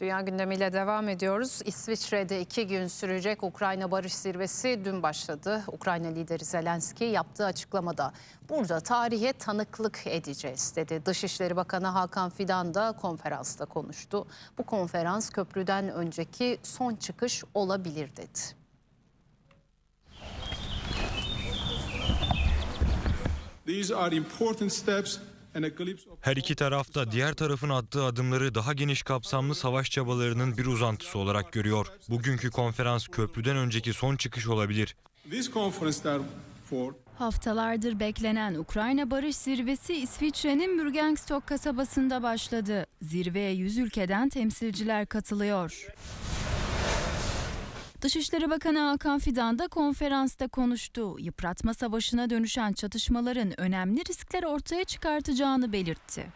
Dünya gündemiyle devam ediyoruz. İsviçre'de iki gün sürecek Ukrayna Barış Zirvesi dün başladı. Ukrayna lideri Zelenski yaptığı açıklamada burada tarihe tanıklık edeceğiz dedi. Dışişleri Bakanı Hakan Fidan da konferansta konuştu. Bu konferans köprüden önceki son çıkış olabilir dedi. These are important steps Her iki taraf da diğer tarafın attığı adımları daha geniş kapsamlı savaş çabalarının bir uzantısı olarak görüyor. Bugünkü konferans köprüden önceki son çıkış olabilir. Haftalardır beklenen Ukrayna Barış Zirvesi İsviçre'nin Mürgenstok kasabasında başladı. Zirveye 100 ülkeden temsilciler katılıyor. Dışişleri Bakanı Hakan Fidan da konferansta konuştu. Yıpratma savaşına dönüşen çatışmaların önemli riskler ortaya çıkartacağını belirtti.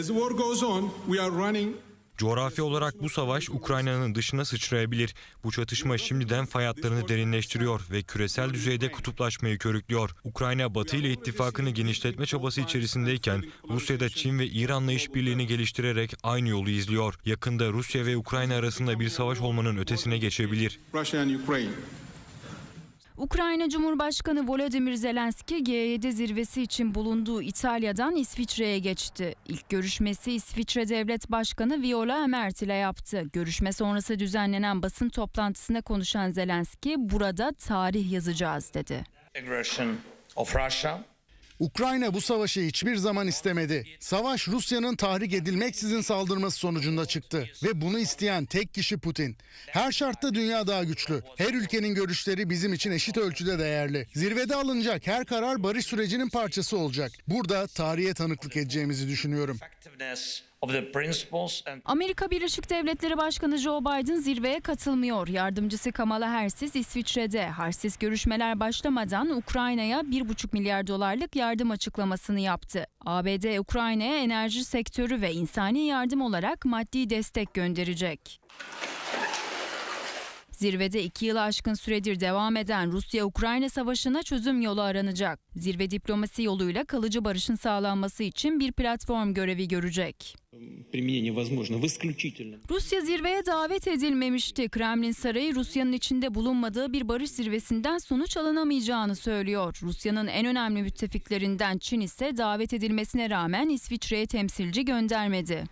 as the war goes on we are running Coğrafi olarak bu savaş Ukrayna'nın dışına sıçrayabilir. Bu çatışma şimdiden fay hatlarını derinleştiriyor ve küresel düzeyde kutuplaşmayı körüklüyor. Ukrayna Batı ile ittifakını genişletme çabası içerisindeyken Rusya'da Çin ve İran'la işbirliğini geliştirerek aynı yolu izliyor. Yakında Rusya ve Ukrayna arasında bir savaş olmanın ötesine geçebilir. Ukrayna Cumhurbaşkanı Volodymyr Zelenski G7 zirvesi için bulunduğu İtalya'dan İsviçre'ye geçti. İlk görüşmesi İsviçre Devlet Başkanı Viola Amert ile yaptı. Görüşme sonrası düzenlenen basın toplantısına konuşan Zelenski burada tarih yazacağız dedi. Ukrayna bu savaşı hiçbir zaman istemedi. Savaş Rusya'nın tahrik edilmeksizin saldırması sonucunda çıktı ve bunu isteyen tek kişi Putin. Her şartta dünya daha güçlü. Her ülkenin görüşleri bizim için eşit ölçüde değerli. Zirvede alınacak her karar barış sürecinin parçası olacak. Burada tarihe tanıklık edeceğimizi düşünüyorum. Amerika Birleşik Devletleri Başkanı Joe Biden zirveye katılmıyor. Yardımcısı Kamala Harris İsviçre'de. Harris görüşmeler başlamadan Ukrayna'ya 1,5 milyar dolarlık yardım açıklamasını yaptı. ABD Ukrayna'ya enerji sektörü ve insani yardım olarak maddi destek gönderecek. Zirvede iki yılı aşkın süredir devam eden Rusya-Ukrayna savaşına çözüm yolu aranacak. Zirve diplomasi yoluyla kalıcı barışın sağlanması için bir platform görevi görecek. Rusya zirveye davet edilmemişti. Kremlin Sarayı Rusya'nın içinde bulunmadığı bir barış zirvesinden sonuç alınamayacağını söylüyor. Rusya'nın en önemli müttefiklerinden Çin ise davet edilmesine rağmen İsviçre'ye temsilci göndermedi.